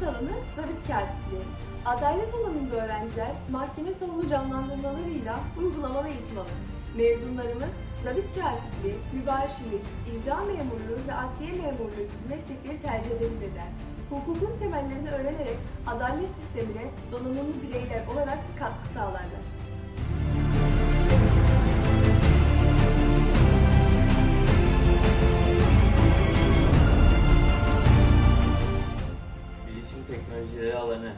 Adalet alanı zabit katipliği. Adalet alanında öğrenciler mahkeme salonu canlandırmalarıyla uygulamalı eğitim alır. Mezunlarımız zabit katipliği, mübaşirlik, icra memurluğu ve adliye memurluğu gibi meslekleri tercih edebilirler. Hukukun temellerini öğrenerek adalet sistemine donanımlı bireyler olarak katkı sağlarlar. Alanı,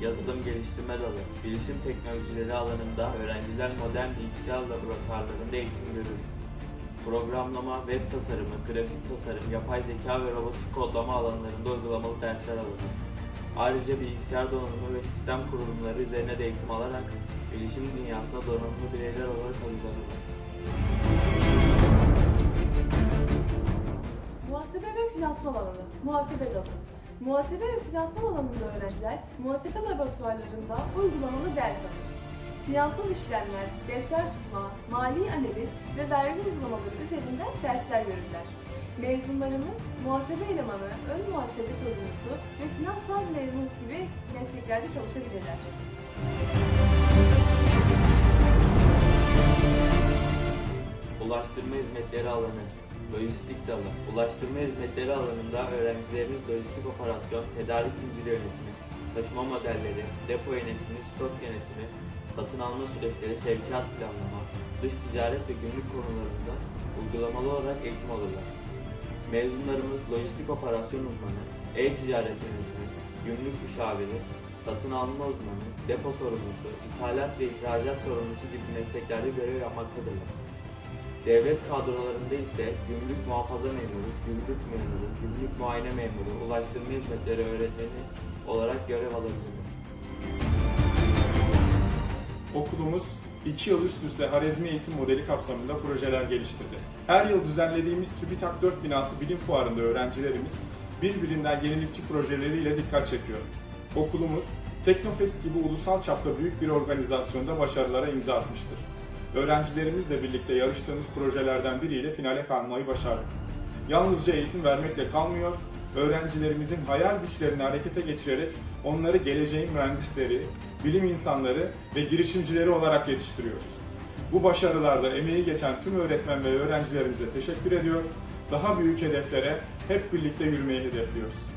yazılım geliştirme dalı, bilişim teknolojileri alanında öğrenciler modern bilgisayar laboratuvarlarında eğitim görür. Programlama, web tasarımı, grafik tasarım, yapay zeka ve robotik kodlama alanlarında uygulamalı dersler alır. Ayrıca bilgisayar donanımı ve sistem kurulumları üzerine de eğitim alarak bilişim dünyasında donanımlı bireyler olarak hazırlanırlar. Muhasebe ve finansman alanı, muhasebe dalı. Muhasebe ve finansman alanında öğrenciler muhasebe laboratuvarlarında uygulamalı ders alır. Finansal işlemler, defter tutma, mali analiz ve vergi uygulamaları üzerinden dersler görürler. Mezunlarımız muhasebe elemanı, ön muhasebe sorumlusu ve finansal memur gibi mesleklerde çalışabilirler. Ulaştırma hizmetleri alanı, lojistik dalı. Ulaştırma hizmetleri alanında öğrencilerimiz lojistik operasyon, tedarik zinciri yönetimi, taşıma modelleri, depo yönetimi, stok yönetimi, satın alma süreçleri, sevkiyat planlama, dış ticaret ve gümrük konularında uygulamalı olarak eğitim alırlar. Mezunlarımız lojistik operasyon uzmanı, e-ticaret yönetimi, gümrük müşaviri, satın alma uzmanı, depo sorumlusu, ithalat ve ihracat sorumlusu gibi mesleklerde görev yapmaktadırlar. Devlet kadrolarında ise gümrük muhafaza memuru, gümrük memuru, gümrük muayene memuru, ulaştırma hizmetleri öğretmeni olarak görev alabilirler. Okulumuz 2 yıl üst üste Harezmi eğitim modeli kapsamında projeler geliştirdi. Her yıl düzenlediğimiz TÜBİTAK 4006 bilim fuarında öğrencilerimiz birbirinden yenilikçi projeleriyle dikkat çekiyor. Okulumuz Teknofest gibi ulusal çapta büyük bir organizasyonda başarılara imza atmıştır. Öğrencilerimizle birlikte yarıştığımız projelerden biriyle finale kalmayı başardık. Yalnızca eğitim vermekle kalmıyor, öğrencilerimizin hayal güçlerini harekete geçirerek onları geleceğin mühendisleri, bilim insanları ve girişimcileri olarak yetiştiriyoruz. Bu başarılarda emeği geçen tüm öğretmen ve öğrencilerimize teşekkür ediyor. Daha büyük hedeflere hep birlikte yürümeyi hedefliyoruz.